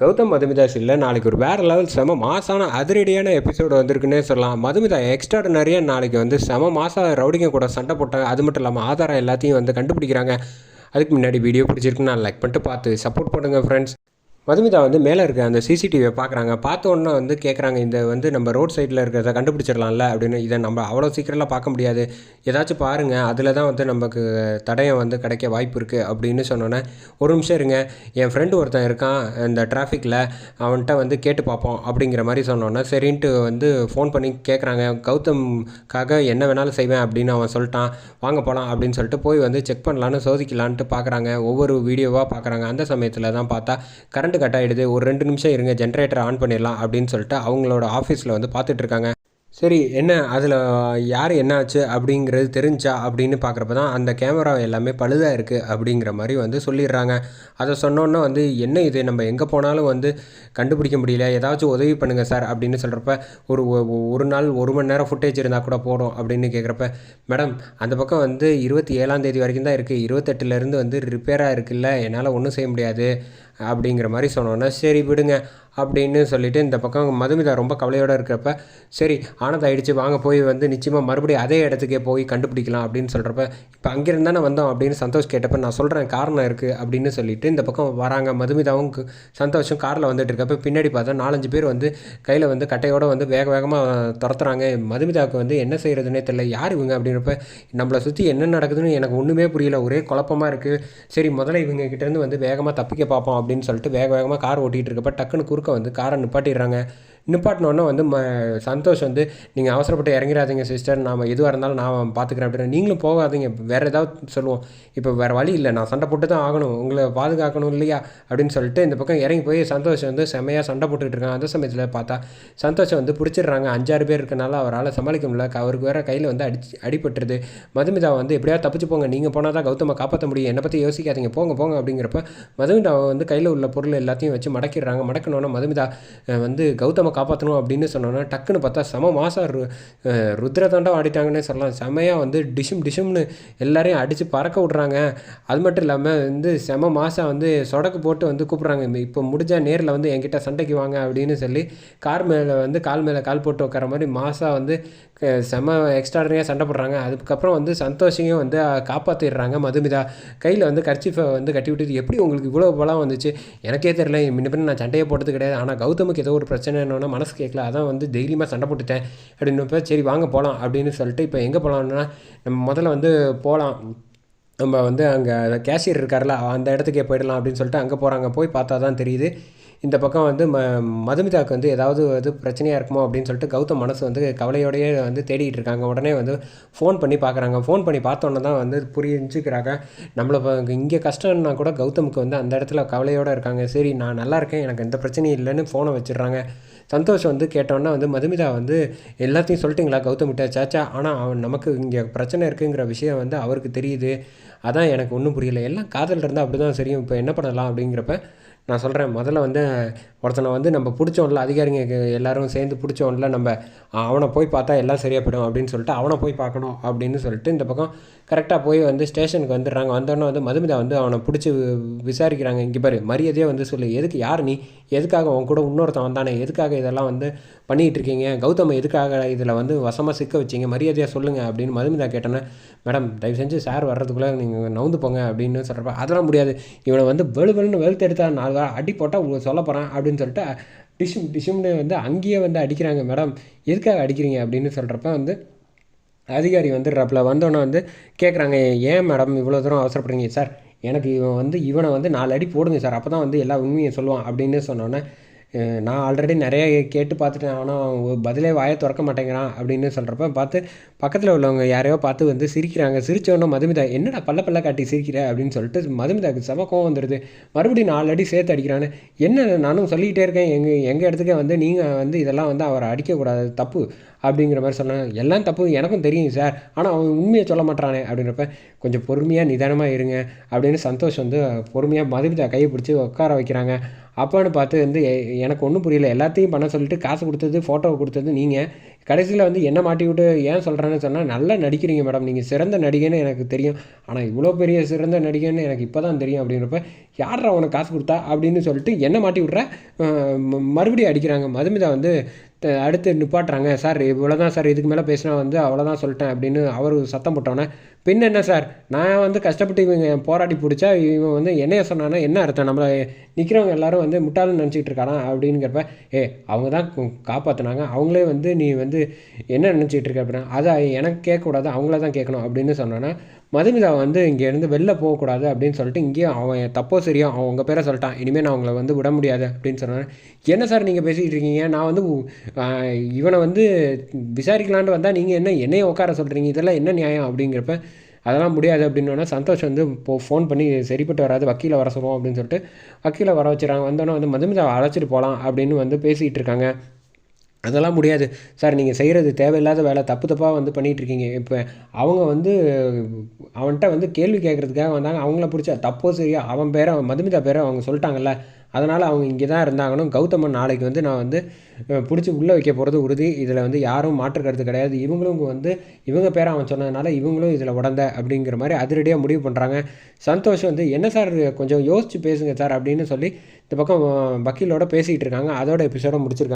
கௌதம் மதுமிதா இல்லை நாளைக்கு ஒரு வேறு லெவல் செம மாசான அதிரடியான எபிசோடு வந்திருக்குன்னே சொல்லலாம். மதுமிதா எக்ஸ்ட்ராடனரியாக நாளைக்கு வந்து செம மாசா ரவுடிங்க கூட சண்டை போட்டாங்க அது மட்டும் இல்லாமல் ஆதாரம் எல்லாத்தையும் வந்து கண்டுபிடிக்கிறாங்க. அதுக்கு முன்னாடி வீடியோ பிடிச்சிருக்குன்னு நான் லைக் பண்ணிட்டு பார்த்து சப்போர்ட் பண்ணுங்கள் ஃப்ரெண்ட்ஸ் மதுமிதா வந்து மேலே இருக்க அந்த சிசிடிவியை பார்க்குறாங்க பார்த்த உடனே வந்து கேட்குறாங்க இந்த வந்து நம்ம ரோட் சைடில் இருக்கிறத கண்டுபிடிச்சிடலாம்ல அப்படின்னு. இதை நம்ம அவ்வளோ சீக்கிரம்லாம் பார்க்க முடியாது. ஏதாச்சும் பாருங்கள் அதில் தான் வந்து நமக்கு தடயம் வந்து கிடைக்க வாய்ப்பு இருக்குது அப்படின்னு சொன்னோன்னே ஒரு நிமிஷம் இருங்க. என் ஃப்ரெண்டு ஒருத்தன் இருக்கான் இந்த டிராஃபிக்கில் அவன்கிட்ட வந்து கேட்டு பார்ப்போம் அப்படிங்கிற மாதிரி சொன்னோன்னே சரின்ட்டு வந்து ஃபோன் பண்ணி கேட்குறாங்க கௌதம்காக என்ன வேணாலும் செய்வேன் அப்படின்னு அவன் சொல்லிட்டான். வாங்க போகலாம் அப்படின்னு சொல்லிட்டு போய் வந்து செக் பண்ணலான்னு சோதிக்கலான்ட்டு பார்க்குறாங்க ஒவ்வொரு வீடியோவாக பார்க்குறாங்க அந்த சமயத்தில் தான் பார்த்தா கரண்ட் கட் ஆகிடுது ஒரு ரெண்டு நிமிஷம் இருங்க ஜென்ரேட்டர் ஆன் பண்ணிடலாம் அப்படின்னு சொல்லிட்டு அவங்களோட ஆஃபீஸில் வந்து பார்த்துட்டு இருக்காங்க. சரி என்ன? அதில் யார் என்ன ஆச்சு அப்படிங்கிறது தெரிஞ்சா அப்படின்னு பார்க்குறப்ப தான் அந்த கேமரா எல்லாமே பழுதாக இருக்குது அப்படிங்கிற மாதிரி வந்து சொல்லிடுறாங்க. அதை சொன்னோன்னே வந்து என்ன இது? நம்ம எங்கே போனாலும் வந்து கண்டுபிடிக்க முடியல. ஏதாச்சும் உதவி பண்ணுங்கள் சார். அப்படின்னு சொல்கிறப்ப ஒரு ஒ- ஒரு நாள் ஒரு மணி நேரம் ஃபுட்டேஜ் இருந்தால் கூட போடும் அப்படின்னு கேட்குறப்ப மேடம் அந்த பக்கம் வந்து இருபத்தி ஏழாம் தேதி வரைக்கும் தான் இருக்குது இருபத்தெட்டுலேருந்து வந்து ரிப்பேராக இருக்குல்ல. என்னால் ஒன்றும் செய்ய முடியாது. அப்படிங்கிற மாதிரி சொன்னோன்னா சரி விடுங்க. அப்படின்னு சொல்லிட்டு இந்த பக்கம் மதுமிதா ரொம்ப கவலையோடு இருக்கிறப்ப சரி ஆனது ஆயிடுச்சு வாங்க போய் வந்து நிச்சயமாக மறுபடியும் அதே இடத்துக்கே போய் கண்டுபிடிக்கலாம் அப்படின்னு சொல்கிறப்ப இப்போ அங்கேருந்து தானே வந்தோம் அப்படின்னு சந்தோஷ் கேட்டப்ப நான் சொல்கிறேன் காரணம் இருக்குது அப்படின்னு சொல்லிட்டு இந்த பக்கம் வராங்க மதுமிதாவும் கு- சந்தோஷம் காரில் வந்துட்டு இருக்கப்ப பின்னாடி பார்த்தா நாலஞ்சு பேர் வந்து கையில் வந்து கட்டையோடு வந்து வேக வேகமாக துரத்துறாங்க. மதுமிதாவுக்கு வந்து என்ன செய்கிறதுனே தெரியல யார் இவங்க? அப்படின்றப்ப நம்மளை சுற்றி என்ன நடக்குதுன்னு எனக்கு ஒன்றுமே புரியல ஒரே குழப்பமாக இருக்குது சரி முதல்ல இவங்க கிட்டேருந்து வந்து வேகமாக தப்பிக்க பார்ப்போம் அப்படின்னு சொல்லிட்டு வேக வேகமாக கார் ஓட்டிகிட்டு இருக்கப்ப டக்குன்னு குறுக்க வந்து காரை நிப்பாட்டிடுறாங்க. நிப்பாட்டினோடனே வந்து ம சந்தோஷ் வந்து நீங்கள் அவசரப்பட்டு இறங்கிடாதீங்க சிஸ்டர் நாம் எதுவாக இருந்தாலும் நான் பார்த்துக்கிறேன் அப்படின்னு நீங்களும் போகாதீங்க. வேறு ஏதாவது சொல்லுவோம். இப்போ வேறு வழி இல்லை. நான் சண்டை போட்டு தான் ஆகணும். உங்களை பாதுகாக்கணும் இல்லையா? அப்படின்னு சொல்லிட்டு இந்த பக்கம் இறங்கி போய் சந்தோஷ் வந்து செமையாக சண்டை போட்டுக்கிட்டு இருக்காங்க அந்த சமயத்தில் பார்த்தா சந்தோஷம் வந்து பிடிச்சிடுறாங்க. அஞ்சாறு பேர் இருக்கனால அவரால் சமாளிக்க முடியல. அவருக்கு வேற கையில் வந்து அடிச்சு அடிபட்டுருது. மதுமிதா வந்து எப்படியாவது தப்பிச்சு போங்க. நீங்கள் போனால் தான் கௌதமை காப்பாற்ற முடியும். என்னை பற்றி யோசிக்காதீங்க. போங்க போங்க அப்படிங்கிறப்ப மதுமிதாவை வந்து கையில் உள்ள பொருள் எல்லாத்தையும் வச்சு மடக்கிடுறாங்க. மடக்கணுன்னா மதுமிதா வந்து கௌதமை காப்பாற்றணும் அப்படின்னு சொன்னோன்னா டக்குன்னு பார்த்தா செம மாசம் ரு ருத்ர ருத்ரதாண்டம் ஆடிட்டாங்கன்னே சொல்லலாம். செமையாக வந்து டிஷும் டிஷும்னு எல்லாரையும் அடித்து பறக்க விட்றாங்க. அது மட்டும் இல்லாமல் வந்து செம மாதம் வந்து சொடக்கு போட்டு வந்து கூப்பிட்றாங்க. இப்போ முடிஞ்சால் நேரில் வந்து என்கிட்ட சண்டைக்கு வாங்க அப்படின்னு சொல்லி கார் மேலே வந்து கால் மேலே கால் போட்டு உட்கார மாதிரி மாதம் வந்து க- செம எக்ஸ்ட்ராடனியாக சண்டை போடுறாங்க. அதுக்கப்புறம் வந்து சந்தோஷையும் வந்து காப்பாற்றிடுறாங்க மதுமிதா. கையில் வந்து கர்ச்சிஃபை வந்து கட்டி விட்டுட்டு எப்படி உங்களுக்கு இவ்வளோ பலம் வந்துச்சு? எனக்கே தெரியல. முன்ன பின்ன நான் சண்டையை போட்டது கிடையாது. ஆனால் கௌதமுக்கு ஏதோ ஒரு பிரச்சனை பிரச்சனைன்னு மனசு கேட்கல அதான் வந்து தைரியமாக சண்டை போட்டுட்டேன். அப்படின்னப்ப சரி வாங்க போகலாம் அப்படின்னு சொல்லிட்டு இப்போ எங்கே போகலான்னா நம்ம முதல்ல வந்து போகலாம் நம்ம வந்து அங்கே கேஷியர் இருக்கார்ல அந்த இடத்துக்கே போயிடலாம் அப்படின்னு சொல்லிட்டு அங்கே போகிறாங்க போய் பார்த்தா தான் தெரியுது. இந்த பக்கம் வந்து ம மதுமிதாவுக்கு வந்து ஏதாவது வந்து பிரச்சனையாக இருக்குமோ அப்படின்னு சொல்லிட்டு கௌதம் மனசு வந்து கவலையோடையே வந்து தேடிட்டு இருக்காங்க. உடனே வந்து ஃபோன் பண்ணி பார்க்குறாங்க. ஃபோன் பண்ணி பார்த்தோன்னே தான் வந்து புரிஞ்சுக்கிறாங்க. நம்மளை இங்கே கஷ்டம்னா கூட கௌதமுக்கு வந்து அந்த இடத்துல கவலையோடு இருக்காங்க. சரி நான் நல்லா இருக்கேன். எனக்கு எந்த பிரச்சனையும் இல்லைன்னு ஃபோனை வச்சிடுறாங்க. சந்தோஷ் வந்து கேட்டோன்னே வந்து மதுமிதா வந்து எல்லாத்தையும் சொல்லிட்டீங்களா கௌதம்கிட்ட சாச்சா ஆனால் அவன் நமக்கு இங்கே பிரச்சனை இருக்குங்கிற விஷயம் வந்து அவருக்கு தெரியுது. அதான் எனக்கு ஒன்றும் புரியல. எல்லாம் காதல் இருந்தால் அப்படி தான் சரியும். இப்போ என்ன பண்ணலாம் அப்படிங்கிறப்ப நான் சொல்கிறேன் முதல்ல வந்து ஒருத்தனை வந்து நம்ம பிடிச்சோம்ல அதிகாரிங்க எல்லோரும் எல்லாரும் சேர்ந்து பிடிச்சோம்ல நம்ம அவனை போய் பார்த்தா எல்லாம் சரியாக போயிடும் அப்படின்னு சொல்லிட்டு அவனை போய் பார்க்கணும் அப்படின்னு சொல்லிட்டு இந்த பக்கம் கரெக்டாக போய் வந்து ஸ்டேஷனுக்கு வந்துடுறாங்க. வந்தோடனே வந்து மதுமிதா வந்து அவனை பிடிச்சி விசாரிக்கிறாங்க. இங்கே பாரு மரியாதையாக வந்து சொல்லு. எதுக்கு யார் நீ? எதுக்காக உன் கூட இன்னொருத்தன் வந்தானே? எதுக்காக இதெல்லாம் வந்து பண்ணிகிட்டு இருக்கீங்க? கௌதம் எதுக்காக இதில் வந்து வசமாக சிக்க வச்சீங்க? மரியாதையாக சொல்லுங்கள் அப்படின்னு மதுமிதா கேட்டோன்னே மேடம் தயவு செஞ்சு சார் வர்றதுக்குள்ளே நீங்கள் நவுந்து போங்க அப்படின்னு சொல்கிறப்ப அதெல்லாம் முடியாது. இவனை வந்து வெளு வெளுன்னு வெளுத்து எடுத்தா நாலு வாரம் அடி போட்டால் உங்களுக்கு சொல்ல போகிறேன் அப்படின்னு சொல்லிட்டு டிஷும் டிஷும்னு வந்து அங்கேயே வந்து அடிக்கிறாங்க மேடம் எதுக்காக அடிக்கிறீங்க? அப்படின்னு சொல்கிறப்ப வந்து அதிகாரி வந்துடுறாப்புல. வந்தோன்னே வந்து கேட்குறாங்க ஏன் மேடம் இவ்வளோ தூரம் அவசரப்படுறீங்க? சார் எனக்கு இவன் வந்து இவனை வந்து நாலு அடி போடுங்க சார். அப்போ தான் வந்து எல்லா உண்மையும் சொல்லுவான் அப்படின்னு சொன்னோன்னே நான் ஆல்ரெடி நிறைய கேட்டு பார்த்துட்டேன். ஆனால் பதிலே வாயை திறக்க மாட்டேங்கிறான் அப்படின்னு சொல்கிறப்ப பார்த்து பக்கத்தில் உள்ளவங்க யாரையோ பார்த்து வந்து சிரிக்கிறாங்க. சிரிச்சோன்னே மதுமிதா என்னடா பல்ல பல்ல காட்டி சிரிக்கிற? அப்படின்னு சொல்லிட்டு மதுமிதாக்கு செம கோவம் வந்துடுது மறுபடியும் நாலு அடி சேர்த்து அடிக்கிறான்னு என்ன நானும் சொல்லிக்கிட்டே இருக்கேன். எங்கள் எங்கள் இடத்துக்கே வந்து நீங்கள் வந்து இதெல்லாம் வந்து அவரை அடிக்கக்கூடாது. தப்பு. அப்படிங்கிற மாதிரி சொன்னாங்க எல்லாம் தப்பு. எனக்கும் தெரியும் சார். ஆனால் அவன் உண்மையை சொல்ல மாட்டானே அப்படின்றப்ப கொஞ்சம் பொறுமையாக நிதானமாக இருங்க. அப்படின்னு சந்தோஷ் வந்து பொறுமையாக மதுமிதா கையை பிடிச்சி உட்கார வைக்கிறாங்க. அப்பான்னு பார்த்து வந்து எ- எனக்கு ஒன்றும் புரியல. எல்லாத்தையும் பண்ண சொல்லிட்டு காசு கொடுத்தது ஃபோட்டோவை கொடுத்தது நீங்கள் கடைசியில் வந்து என்ன மாட்டி விட்டு ஏன் சொல்கிறேன்னு சொன்னால் நல்லா நடிக்கிறீங்க மேடம் நீங்கள் சிறந்த நடிகைன்னு எனக்கு தெரியும். ஆனால் இவ்வளோ பெரிய சிறந்த நடிகைன்னு எனக்கு இப்போ தான் தெரியும் அப்படின்றப்ப யாரா உனக்கு காசு கொடுத்தா? அப்படின்னு சொல்லிட்டு என்ன மாட்டி விட்ற? ம- மறுபடியும் அடிக்கிறாங்க. மதுமிதா வந்து அடுத்து நிப்பாட்டுறாங்க. சார் இவ்வளோ தான் சார் இதுக்கு மேலே பேசினா வந்து அவ்வளோதான் சொல்லிட்டேன் அப்படின்னு அவர் சத்தம் போட்டோன்னே பின் என்ன சார்? நான் வந்து கஷ்டப்பட்டு இவங்க போராடி பிடிச்சா இவன் வந்து என்னைய சொன்னானா என்ன அர்த்தம்? நம்மளை நிற்கிறவங்க எல்லாரும் வந்து முட்டாளன்னு நினச்சிக்கிட்டு இருக்கானா? அப்படிங்கிறப்ப ஏ அவங்க தான் காப்பாற்றினாங்க அவங்களே வந்து நீ வந்து என்ன நினச்சிக்கிட்டு இருக்க அப்படின்னா அதை எனக்கு கேட்கக்கூடாது. அவங்கள தான் கேட்கணும் அப்படின்னு சொன்னோன்னா மதுமிதா வந்து இங்கேருந்து வெளில போகக்கூடாது அப்படின்னு சொல்லிட்டு இங்கேயும் அவன் தப்போ சரியா அவன் உங்கள் பேரை சொல்லிட்டான். இனிமேல் நான் அவங்கள வந்து விட முடியாது அப்படின்னு சொன்னேன் என்ன சார் நீங்கள் பேசிக்கிட்டு இருக்கீங்க? நான் வந்து இவனை வந்து விசாரிக்கலான்னு வந்தால் நீங்கள் என்ன என்னைய உட்கார சொல்கிறீங்க இதெல்லாம் என்ன நியாயம் அப்படிங்கிறப்ப அதெல்லாம் முடியாது அப்படின்னோடனே சந்தோஷ் வந்து இப்போ ஃபோன் பண்ணி சரிப்பட்டு வராது வக்கீலை வர சொல்லுவோம் அப்படின்னு சொல்லிட்டு வக்கீலை வர வச்சுறாங்க வந்தோடனே வந்து மதுமிதாவை அழைச்சிட்டு போகலாம் அப்படின்னு வந்து பேசிகிட்டு இருக்காங்க. அதெல்லாம் முடியாது. சார் நீங்கள் செய்கிறது தேவையில்லாத வேலை. தப்பு தப்பாக வந்து பண்ணிகிட்டு இருக்கீங்க இப்போ அவங்க வந்து அவன்கிட்ட வந்து கேள்வி கேட்குறதுக்காக வந்தாங்க. அவங்கள பிடிச்ச தப்போ சரியா அவன் பேரை மதுமிதா பேரை அவங்க சொல்லிட்டாங்கல்ல. அதனால் அவங்க இங்கே தான் இருந்தாங்கன்னு கௌதமன் நாளைக்கு வந்து நான் வந்து பிடிச்சி உள்ளே வைக்க போகிறது உறுதி. இதில் வந்து யாரும் மாற்று கருத்து கிடையாது. இவங்களும் வந்து இவங்க பேரை அவன் சொன்னதுனால இவங்களும் இதில் உடந்த அப்படிங்கிற மாதிரி அதிரடியாக முடிவு பண்ணுறாங்க சந்தோஷ் வந்து என்ன சார் கொஞ்சம் யோசித்து பேசுங்க சார் அப்படின்னு சொல்லி இந்த பக்கம் வக்கீலோட பேசிகிட்டு இருக்காங்க. அதோட எபிசோட முடிச்சிருக்காங்க.